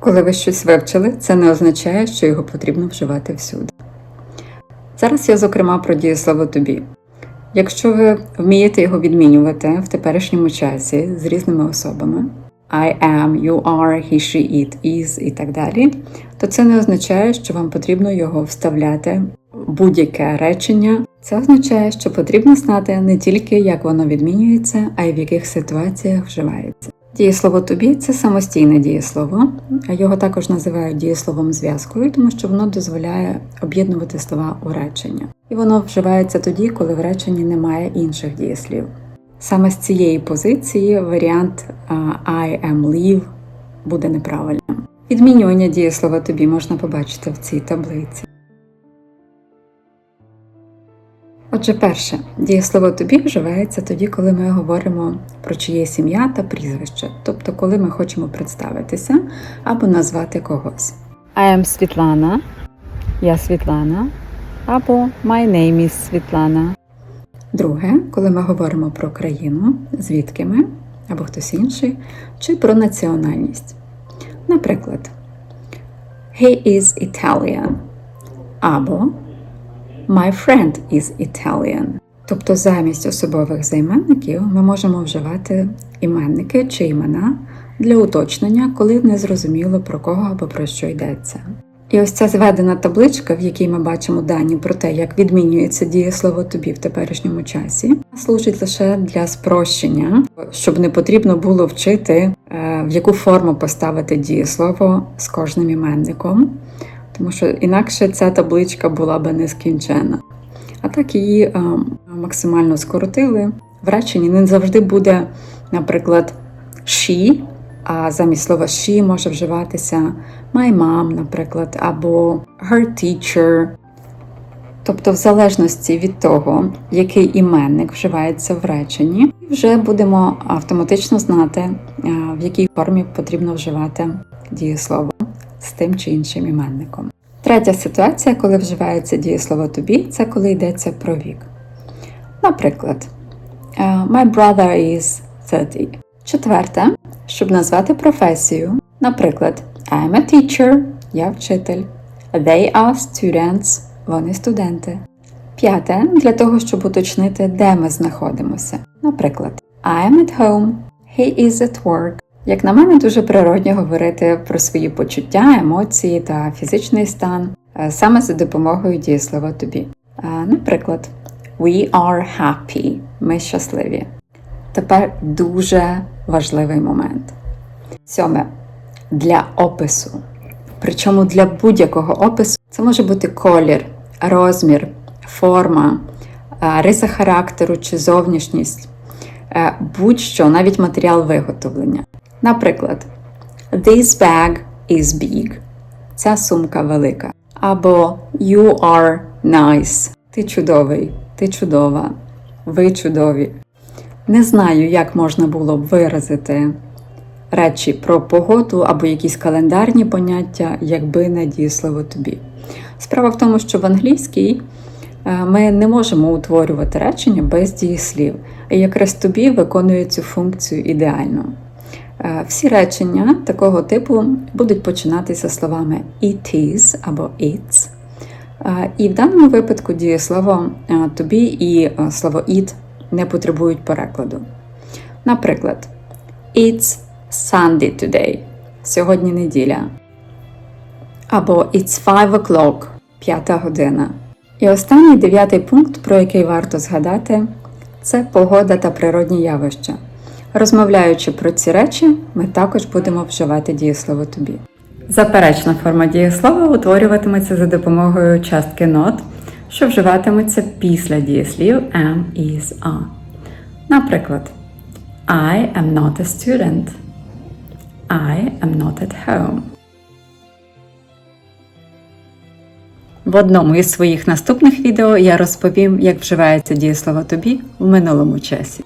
Коли ви щось вивчили, це не означає, що його потрібно вживати всюди. Зараз я, зокрема, про дієслово тобі. Якщо ви вмієте його відмінювати в теперішньому часі з різними особами I am, you are, he, she, it, is і так далі, то це не означає, що вам потрібно його вставляти в будь-яке речення. Це означає, що потрібно знати не тільки, як воно відмінюється, а й в яких ситуаціях вживається. Дієслово тобі це самостійне дієслово, його також називають дієсловом зв'язкою, тому що воно дозволяє об'єднувати слова у речення. І воно вживається тоді, коли в реченні немає інших дієслів. Саме з цієї позиції варіант I am leave буде неправильним. Відмінювання дієслова тобі можна побачити в цій таблиці. Отже, перше, дієслово тобі вживається тоді, коли ми говоримо про чиєсь ім'я та прізвище, тобто коли ми хочемо представитися або назвати когось. I am Світлана, я Світлана, або My name is Світлана. Друге, коли ми говоримо про країну, звідки ми, або хтось інший, чи про національність. Наприклад, He is Italian або My friend is Italian. Тобто замість особових займенників ми можемо вживати іменники чи імена для уточнення, коли не зрозуміло про кого або про що йдеться. І ось ця зведена табличка, в якій ми бачимо дані про те, як відмінюється дієслово тобі в теперішньому часі, служить лише для спрощення, щоб не потрібно було вчити, е, в яку форму поставити дієслово з кожним іменником, тому що інакше ця табличка була би нескінчена. А так її е, максимально скоротили. В реченні не завжди буде, наприклад, she, а замість слова she може вживатися my mom, наприклад, або her teacher. Тобто, в залежності від того, який іменник вживається в реченні, вже будемо автоматично знати, е, в якій формі потрібно вживати дієслово з тим чи іншим іменником. Третя ситуація, коли вживається дієслово тобі, це коли йдеться про вік. Наприклад, е, My brother is 30. Четверте, щоб назвати професію. Наприклад, I'm a teacher, я вчитель. They are students, вони студенти. П'яте, для того, щоб уточнити, де ми знаходимося. Наприклад, I'm at home, he is at work. Як на мене, дуже природньо говорити про свої почуття, емоції та фізичний стан е, саме за допомогою дієслова тобі. Е, Наприклад, We are happy. Ми щасливі. Тепер дуже важливий момент. Сьоме для опису. Причому для будь-якого опису це може бути колір, розмір, форма, е, риса характеру чи зовнішність, будь-що, навіть матеріал виготовлення. Наприклад, This bag is big. Ця сумка велика. Або You are nice. Ти чудовий, ти чудова, ви чудові. Не знаю, як можна було б виразити речі про погоду або якісь календарні поняття, якби не дієслово тобі. Справа в тому, що в англійській е, ми не можемо утворювати речення без дієслів, і якраз тобі виконує цю функцію ідеально. Е, Всі речення такого типу будуть починатися словами it is або it's. Е, І в даному випадку дієслово е, тобі і слово it не потребують перекладу. Наприклад, It's Sunday today. Сьогодні неділя. Або It's five o'clock. П'ята година. І останній дев'ятий пункт, про який варто згадати, це погода та природні явища. Розмовляючи про ці речі, ми також будемо вживати дієслово тобі. Заперечна форма дієслова утворюватиметься за допомогою частки not, що вживатиметься після дієслів am, is, are. Наприклад, I am not a student. I am not at home. В одному із своїх наступних відео я розповім, як вживається дієслово тобі в минулому часі.